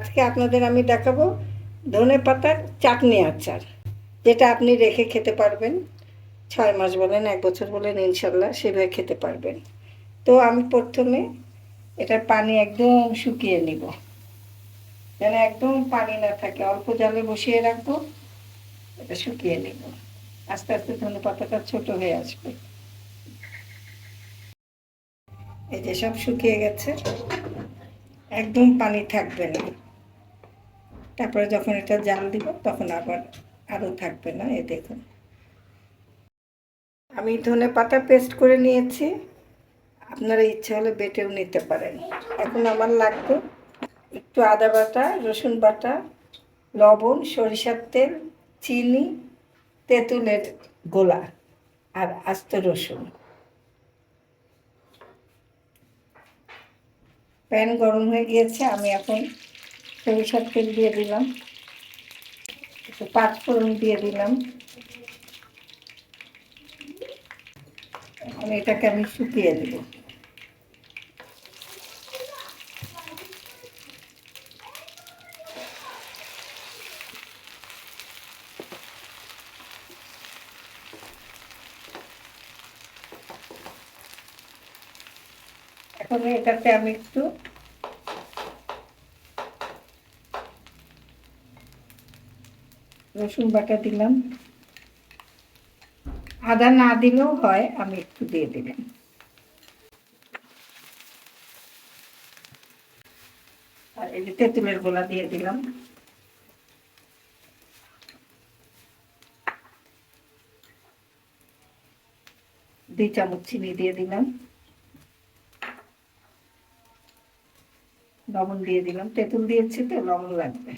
আজকে আপনাদের আমি দেখাবো ধনে পাতার চাটনি আচার, যেটা আপনি রেখে খেতে পারবেন। ছয় মাস বলেন, এক বছর বলেন, ইনশাল্লাহ সেভাবে খেতে পারবেন। তো আমি প্রথমে এটা পানি একদম শুকিয়ে নিব। যেন একদম পানি না থাকে, অল্প জালে বসিয়ে রাখব, এটা শুকিয়ে নিব। আস্তে আস্তে ধনে পাতাটা ছোট হয়ে আসবে। এই যে সব শুকিয়ে গেছে, একদম পানি থাকবে না। তারপরে যখন এটা জাল দিব, তখন আবার আরও থাকবে না, এ দেখুন। আমি ধনে পাতা পেস্ট করে নিয়েছি, আপনারা ইচ্ছা হলে বেটেও নিতে পারেন। এখন আমার লাগবে একটু আদা বাটা, রসুন বাটা, লবণ, সরিষার তেল, চিনি, তেঁতুলের গোলা আর আস্ত রসুন। প্যান গরম হয়ে গিয়েছে, আমি এখন সরিষার তেল দিয়ে দিলাম। একটু পাঁচফোড়ন দিয়ে দিলাম। এখন এটাকে আমি শুকিয়ে দেব। এখন এটাতে আমি একটু রসুন বাটা দিলাম। আদা না দিলেও হয়, আমি একটু দিয়ে দিলাম। আর এই যে তেঁতুলের গোলা দিয়ে দিলাম। দুই চামচ চিনি দিয়ে দিলাম। লবণ দিয়ে দিলাম। তেঁতুল দিয়েছি তো, লবণ লাগবে।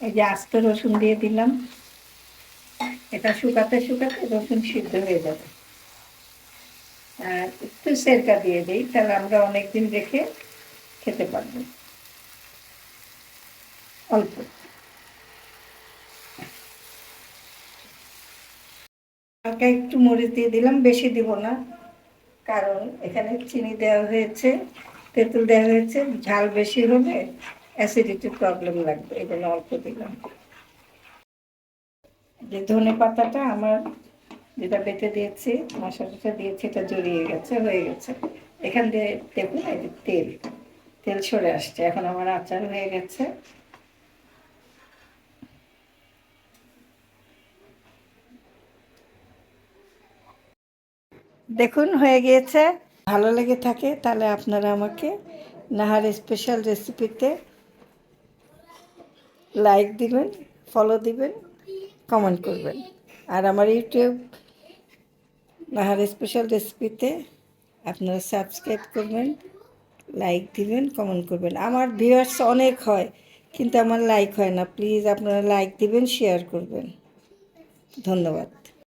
এই যে আস্ত রসুন দিয়ে দিলাম। এটা শুকাতে শুকাতে রসুন সিদ্ধ হয়ে যাবে। আর একটু সেরকা দিয়ে দিই, তাহলে আমরা অনেকদিন রেখে খেতে পারব। অল্প। হালকা একটু মরিচ দিয়ে দিলাম, বেশি দিব না, কারণ এখানে চিনি দেওয়া হয়েছে, তেঁতুল দেওয়া হয়েছে, ঝাল বেশি হলে অ্যাসিডিটির প্রবলেম লাগবে জন্য অল্প দিলাম। যে ধনে পাতাটা আমার যেটা বেটে দিয়েছি, মশলাটা দিয়েছি, এটা জড়িয়ে গেছে, হয়ে গেছে। এখান দিয়ে দেখুন, এই তেল তেল সরে আসছে। এখন আমার আচার হয়ে গেছে। দেখুন, হয়ে গিয়েছে। ভালো লেগে থাকে, তাহলে আপনারা আমাকে নাহার স্পেশাল রেসিপিতে লাইক দিবেন ফলো দিবেন কমেন্ট করবেন। আর আমার ইউটিউব নাহার স্পেশাল রেসিপিতে আপনারা সাবস্ক্রাইব করবেন লাইক দিবেন কমেন্ট করবেন। আমার ভিউয়ার্স অনেক হয়, কিন্তু আমার লাইক হয় না। প্লিজ আপনারা লাইক দিবেন শেয়ার করবেন। ধন্যবাদ।